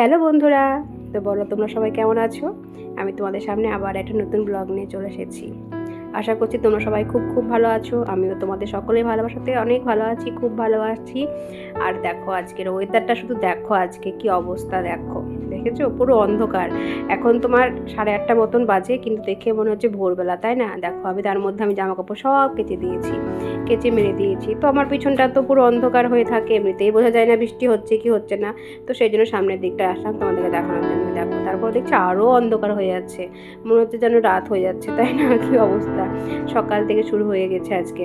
Hello বন্ধুরা, তো বলো তোমরা সবাই কেমন আছো? আমি তোমাদের সামনে আবার একটা নতুন ব্লগ নিয়ে চলে এসেছি। আশা করছি তোমরা সবাই খুব খুব ভালো আছো। আমিও তোমাদের সকলেই ভালোবাসাতে অনেক ভালো আছি, খুব ভালো আছি। আর দেখো আজকের ওয়েদারটা শুধু দেখো আজকে কি অবস্থা দেখো। দেখেছ? পুরো অন্ধকার। এখন তোমার সাড়ে আটটা মতন বাজে, কিন্তু দেখে মনে হচ্ছে ভোরবেলা, তাই না? দেখো আমি তার মধ্যে আমি জামা কাপড় সব কেচে দিয়েছি। কেচে মেরে দিয়েছি। তো আমার পিছনটা তো পুরো অন্ধকার হয়ে থাকে এমনিতেই। বোঝা যায় না বৃষ্টি হচ্ছে কি হচ্ছে না। তো সেই জন্য সামনের দিকটা আসলাম তোমাদেরকে দেখানোর জন্য। দেখো, তারপর দেখছি আরও অন্ধকার হয়ে যাচ্ছে। মনে হচ্ছে যেন রাত হয়ে যাচ্ছে, তাই না? কি অবস্থা? সকাল থেকে শুরু হয়ে গেছে আজকে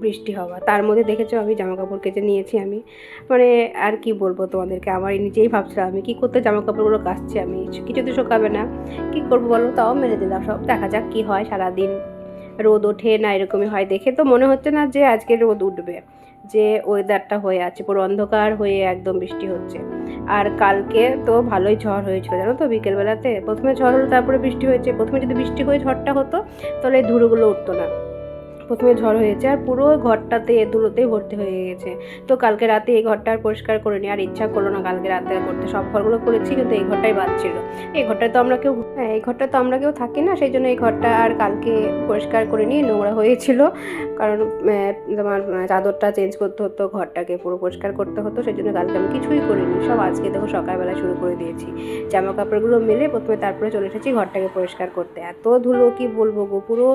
বৃষ্টি হওয়া। তার মধ্যে দেখেছ আমি জামা কাপড় কেচে নিয়েছি আমি। মানে আর কি বলব তোমাদেরকে? আমার নিজেই ভাবছিলাম আমি, কি করতে জামা কাপড়গুলো কাচছি আমি? কিছু তো শোকাবে না। কি করব বলো? তাও মেরে দিলাম সব। দেখা যাক কি হয় সারাদিন। রোদ ওঠে না, এরকমই হয়। দেখে তো মনে হচ্ছে না যে আজকে রোদ উঠবে, যে ওয়েদারটা হয়ে আছে, পুরো অন্ধকার হয়ে একদম বৃষ্টি হচ্ছে। আর কালকে তো ভালোই ঝড় হয়েছিল, জানো তো, বিকেলবেলাতে? প্রথমে ঝড় হলো, তারপরে বৃষ্টি হয়েছে। প্রথমে যদি বৃষ্টি হয়ে ঝড়টা হতো, তাহলে ধুলোগুলো উঠতো না। প্রথমে ঝড় হয়েছে আর পুরো ঘরটাতে ধুলোতেই ভর্তি হয়ে গেছে। তো কালকে রাতে এই ঘরটা আর পরিষ্কার করে নি আর ইচ্ছা করল না কালকে রাতে করতে। সব ঘরগুলো করেছি কিন্তু এই ঘরটাই বাদ ছিল। এই ঘরটায় তো আমরা কেউ হ্যাঁ এই ঘরটা তো আমরা কেউ থাকি না, সেই জন্য এই ঘরটা আর কালকে পরিষ্কার করে নিয়ে নোংরা হয়েছিল। কারণ তোমার চাদরটা চেঞ্জ করতে হতো, ঘরটাকে পুরো পরিষ্কার করতে হতো, সেই জন্য কালকে আমি কিছুই করিনি। সব আজকে দেখো সকালবেলা শুরু করে দিয়েছি। জামা কাপড়গুলো মেলে প্রথমে তারপরে চলে এসেছি ঘরটাকে পরিষ্কার করতে। এত ধুলো কি বলব গো, পুরো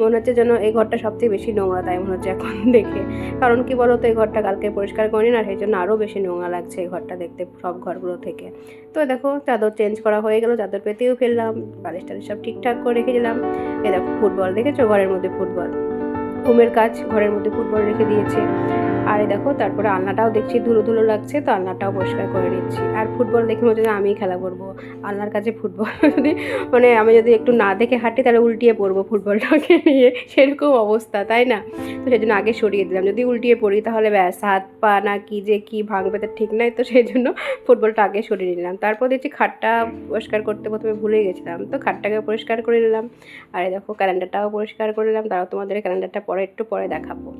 মনে হচ্ছে যেন এই ঘরটা সবথেকে বেশি নোংরা তাই মনে হচ্ছে এখন দেখে। কারণ কি বলো তো এই ঘরটা কালকে পরিষ্কার করিনি না সেই জন্য আরও বেশি নোংরা লাগছে এই ঘরটা দেখতে সব ঘরগুলো থেকে। তো দেখো, চাদর চেঞ্জ করা হয়ে গেল, চাদর পেতেও ফেললাম, বালিশ টালিশ সব ঠিকঠাক করে রেখে দিলাম। এ দেখো ফুটবল দেখেছ? ঘরের মধ্যে ফুটবল ঘুমের কাজ, ঘরের মধ্যে ফুটবল রেখে দিয়েছে। আর দেখো, তারপরে আলনাটাও দেখছি, ধুলো ধুলো লাগছে, তো আলনাটাও পরিষ্কার করে নিচ্ছি। আর ফুটবল দেখে মনে হচ্ছে যে আমিই খেলা করব। আলনার কাছে ফুটবল যদি মানে আমি যদি একটু না দেখে হাঁটি, তাহলে উল্টিয়ে পড়ব ফুটবলটাকে নিয়ে। সেরকম অবস্থা, তাই না? তো সেই জন্য আগে সরিয়ে দিলাম। যদি উল্টিয়ে পড়ি তাহলে ব্যাস, হাত পা না কি যে কি ভাঙবে তার ঠিক নাই। তো সেই জন্য ফুটবলটা আগে সরিয়ে নিলাম। তারপর দেখছি খাটটা পরিষ্কার করতে প্রথমে ভুলে গেছিলাম। তো খাটটাকে পরিষ্কার করে নিলাম। আর দেখো, ক্যালেন্ডারটাও পরিষ্কার করে নিলাম। তারাও তোমাদের ক্যালেন্ডারটা পরে, একটু পরে দেখাবো।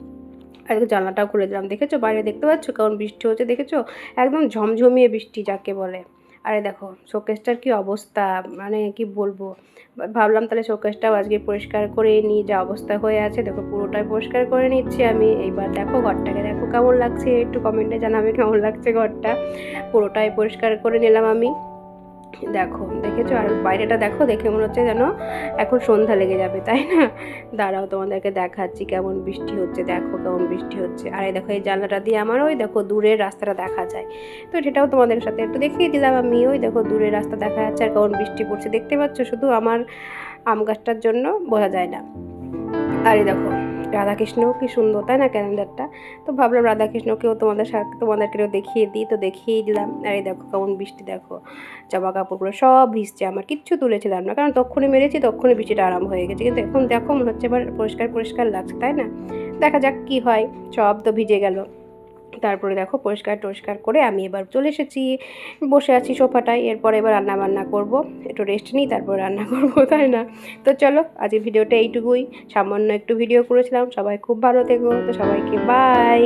আর জানলাটাও খুলে দিলাম। দেখেছ? বাইরে দেখতে পাচ্ছ? কেমন বৃষ্টি হচ্ছে দেখেছ? একদম ঝমঝমিয়ে বৃষ্টি যাকে বলে। আরে দেখো, শোকেসটার কি অবস্থা? মানে কি বলব? ভাবলাম তাহলে শোকেসটাও আজকে পরিষ্কার করে নিই, যা অবস্থা হয়ে আছে। দেখো, পুরোটাই পরিষ্কার করে নিচ্ছি আমি। এইবার দেখো, ঘরটাকে দেখো কেমন লাগছে। একটু কমেন্টে জানাবে কেমন লাগছে ঘরটা। পুরোটাই পরিষ্কার করে নিলাম আমি। দেখো, দেখেছ? আর বাইরেটা দেখো, দেখে মনে হচ্ছে যেন এখন সন্ধ্যা লেগে যাবে, তাই না? দাঁড়াও, তোমাদেরকে দেখাচ্ছি কেমন বৃষ্টি হচ্ছে। দেখো কেমন বৃষ্টি হচ্ছে। আর এই দেখো, এই জানলাটা দিয়ে আমার ওই দেখো দূরের রাস্তাটা দেখা যায়। তো সেটাও তোমাদের সাথে একটু দেখিয়ে দিলাম আমি। ওই দেখো দূরের রাস্তা দেখা যাচ্ছে আর কেমন বৃষ্টি পড়ছে। দেখতে পাচ্ছ? শুধু আমার আম গাছটার জন্য বোঝা যায় না। আর এই দেখো রাধাকৃষ্ণ কি সুন্দর, তাই না ক্যালেন্ডারটা? তো ভাবলাম রাধাকৃষ্ণকেও তোমাদের সাথে, তোমাদেরকেও দেখিয়ে দিই। তো দেখিয়েই দিলাম, আর এই দেখো কেমন বৃষ্টি, দেখো। জামা কাপড়গুলো সব ভিজছে, আমার কিচ্ছু তুলেছিলাম না। কারণ তখনই মেরেছি তখনই বৃষ্টিটা আরাম হয়ে গেছে। কিন্তু এখন দেখো, মনে হচ্ছে এবার পরিষ্কার পরিষ্কার লাগছে, তাই না? দেখা যাক কি হয়, সব তো ভিজে গেল। তারপরে দেখো পরিষ্কার টরিষ্কার করে আমি এবার চলে এসেছি। বসে আছি সোফাটায়, এরপর এবার রান্না বান্না করব। একটু রেস্ট নিই, তারপর রান্না করব, তাই না? তো চলো, আজকের ভিডিওটা এইটুকুই। সামান্য একটু ভিডিও করেছিলাম, সবাই খুব ভালো থেকো, তো সবাইকে বাই